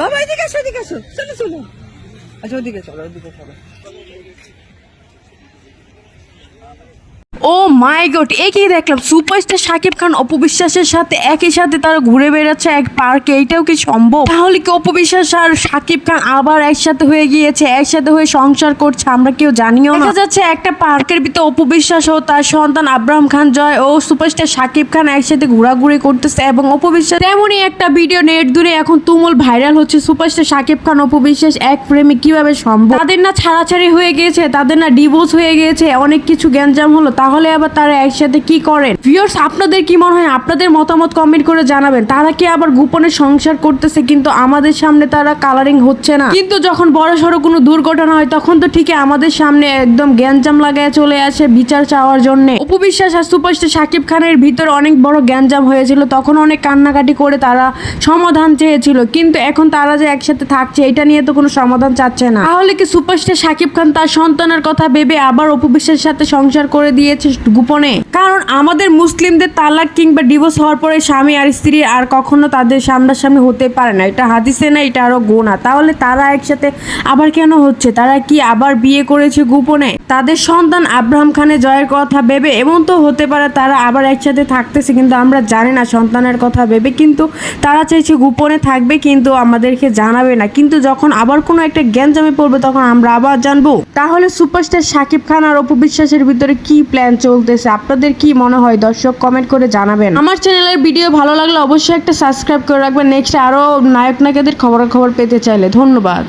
বাবা এদিকে আসো এদিকে আসো চলো চলো। আচ্ছা ওদিকে চলো ওদিকে চলো। ও মাই গড এ কি দেখলাম। সুপারস্টার শাকিব খান অপবিশ্বাসের সাথে, একই সাথে তারা ঘুরে বেড়াচ্ছে এক পার্কে এইটাও কি সম্ভব? তাহলে কি অপবিশ্বাস আর শাকিব খান আবার একসাথে হয়ে গিয়েছে, একসাথে হয়ে সংসার করছে, আমরা কেউ জানিও না। দেখা যাচ্ছে একটা পার্কের ভিতরে অপবিশ্বাস ও তার সন্তান আব্রাহাম খান জয় ও সুপারস্টার শাকিব খান একসাথে ঘোরাঘুরি করতেছে এবং অপবিশ্বাস তেমনই একটা ভিডিও নেট দূরে এখন তুমুল ভাইরাল হচ্ছে। সুপারস্টার শাকিব খান, অপবিশ্বাস এক প্রেমে কীভাবে সম্ভব? তাদের না ছাড়াছাড়ি হয়ে গিয়েছে, তাদের না ডিভোর্স হয়ে গিয়েছে, অনেক কিছু গ্যাঞ্জাম হলো, তাহলে আবার তারা একসাথে কি করেন? ভিউয়ার্স আপনাদের কি মনে হয়? আপনাদের মতামত কমেন্ট করে জানাবেন। তারা কি আবার গোপনে সংসার করতেছে কিন্তু আমাদের সামনে তারা কালারিং হচ্ছে না? কিন্তু যখন বড় সড়ো কোনো দুর্ঘটনা হয়, তখন তো ঠিকই আমাদের সামনে একদম গ্যাঞ্জাম লাগায় চলে আসে বিচার চাওয়ার জন্য। উপবিশ্বাস আর সুপারস্টার শাকিব খানের ভিতরে অনেক বড় গ্যাঞ্জাম হয়েছিল। তখন অনেক কান্নাকাটি করে তারা সমাধান চেয়েছিল। কিন্তু এখন তারা যে একসাথে থাকছে, এটা নিয়ে তো কোনো সমাধান চাচ্ছে না। তাহলে কি সুপারস্টার শাকিব খান তার সন্তানের কথা ভেবে আবার অপবিশ্বাসের সাথে সংসার করে দিয়েছে? গোপনে? কারণ আমাদের মুসলিমদের তালাক কিংবা ডিভোর্স হওয়ার পরে স্বামী আর স্ত্রী আর কখনো তাদের সামনাসামনি হতে পারে না। এটা হাদিসে না, এটা আরও গোনা। তাহলে তারা একসাথে আবার কেন হচ্ছে? তারা কি আবার বিয়ে করেছে গোপনে? তাদের সন্তান আব্রাহাম খানের জয়ের কথা ভেবে, এমন তো হতে পারে তারা আবার একসাথে থাকতেছে, কিন্তু আমরা জানি না সন্তানের কথা ভেবে। কিন্তু তারা চাইছে গোপনে থাকবে, কিন্তু আমাদেরকে জানাবে না। কিন্তু যখন আবার কোনো একটা জ্ঞান জমে পড়বে, তখন আমরা আবার জানব। তাহলে সুপারস্টার শাকিব খান আর অপবিশ্বাসের ভিতরে কি প্ল্যান চলতেছে। আপনাদের কি মনে হয়? দর্শক কমেন্ট করে জানাবেন। আমার চ্যানেলের ভিডিও ভালো লাগলে অবশ্যই একটা সাবস্ক্রাইব করে রাখবেন। নেক্সট আরও নায়ক নায়িকাদের খবরাখবর পেতে চাইলে। ধন্যবাদ।